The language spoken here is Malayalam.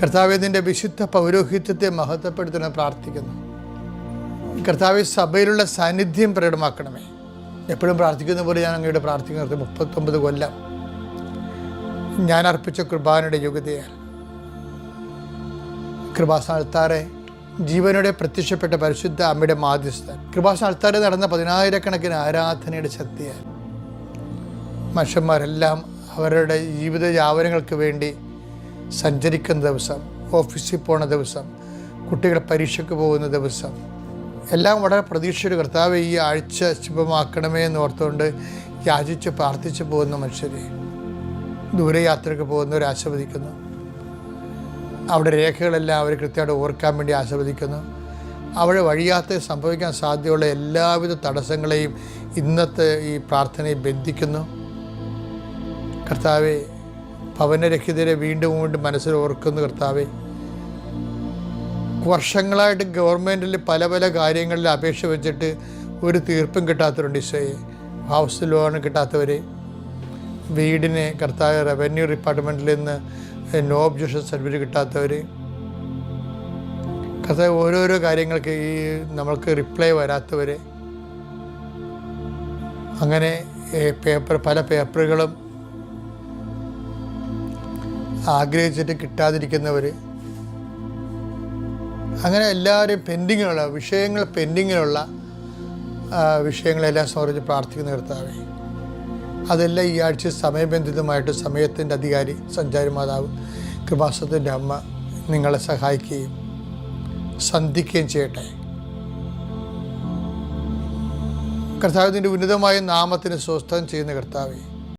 കർത്താവേദിന്റെ വിശുദ്ധ പൗരോഹിത്യത്തെ മഹത്വപ്പെടുത്തണം പ്രാർത്ഥിക്കുന്നു. കർത്താവ് സഭയിലുള്ള സാന്നിധ്യം പ്രകടമാക്കണമേ. എപ്പോഴും പ്രാർത്ഥിക്കുന്ന പോലെ ഞാൻ അങ്ങയുടെ പ്രാർത്ഥിക്കുന്നത് മുപ്പത്തൊമ്പത് കൊല്ലം ഞാൻ അർപ്പിച്ച കൃപാനയുടെ യോഗ്യതയാൽ കൃപാസ്ഥാനത്താറെ ജീവനോടെ പ്രത്യക്ഷപ്പെട്ട പരിശുദ്ധ അമ്മയുടെ മാധ്യസ്ഥൻ കൃപാസ്ഥാനത്താറെ നടന്ന പതിനായിരക്കണക്കിന് ആരാധനയുടെ ശക്തിയാൽ മനുഷ്യന്മാരെല്ലാം അവരുടെ ജീവിത യാവനങ്ങൾക്ക് വേണ്ടി സഞ്ചരിക്കുന്ന ദിവസം ഓഫീസിൽ പോണ ദിവസം കുട്ടികൾ പരീക്ഷയ്ക്ക് പോകുന്ന ദിവസം എല്ലാം വളരെ പ്രതീക്ഷയുടെ കർത്താവ് ഈ ആഴ്ച ശുഭമാക്കണമേ എന്ന് ഓർത്തുകൊണ്ട് യാചിച്ച് പ്രാർത്ഥിച്ച് പോകുന്ന മനുഷ്യരെ ദൂരയാത്രയ്ക്ക് പോകുന്നവർ ആസ്വദിക്കുന്നു അവിടെ രേഖകളെല്ലാം അവർ കൃത്യമായിട്ട് ഓർക്കാൻ വേണ്ടി ആസ്വദിക്കുന്നു അവിടെ വഴിയാത്ര സംഭവിക്കാൻ സാധ്യതയുള്ള എല്ലാവിധ തടസ്സങ്ങളെയും ഇന്നത്തെ ഈ പ്രാർത്ഥനയെ ബന്ധിക്കുന്നു. കർത്താവെ ഭവനരഹിതരെ വീണ്ടും വീണ്ടും മനസ്സിൽ ഓർക്കുന്നു കർത്താവെ. വർഷങ്ങളായിട്ട് ഗവൺമെന്റിൽ പല പല കാര്യങ്ങളിൽ അപേക്ഷ വെച്ചിട്ട് ഒരു തീർപ്പും കിട്ടാത്തവരുണ്ട് ഈശോയെ. ഹൗസ് ലോൺ കിട്ടാത്തവരെ. വീടിന് കർത്താവ് റവന്യൂ ഡിപ്പാർട്ട്മെന്റിൽ നിന്ന് നോ ഒബ്ജക്ഷൻ സർട്ടിഫിക്കറ്റ് കിട്ടാത്തവർ കർത്താവ് ഓരോരോ കാര്യങ്ങൾക്ക് ഈ നമ്മൾക്ക് റിപ്ലൈ വരാത്തവർ അങ്ങനെ പേപ്പർ പല പേപ്പറുകളും ആഗ്രഹിച്ചിട്ട് കിട്ടാതിരിക്കുന്നവർ അങ്ങനെ എല്ലാവരും പെൻഡിങ്ങിലുള്ള വിഷയങ്ങൾ പെൻഡിങ്ങിലുള്ള വിഷയങ്ങളെല്ലാം സമർപ്പിച്ച് പ്രാർത്ഥിക്കുന്ന കർത്താവെ. അതെല്ലാം ഈ ആഴ്ച സമയബന്ധിതമായിട്ട് സമയത്തിന്റെ അധികാരി സഞ്ചാരി മാതാവ് കൃപാസത്തിന്റെ അമ്മ നിങ്ങളെ സഹായിക്കുകയും സന്ധിക്കുകയും ചെയ്യട്ടെ. കർത്താവിന്റെ ഉന്നതമായ നാമത്തിന് സ്വസ്ഥം ചെയ്യുന്ന കർത്താവേ.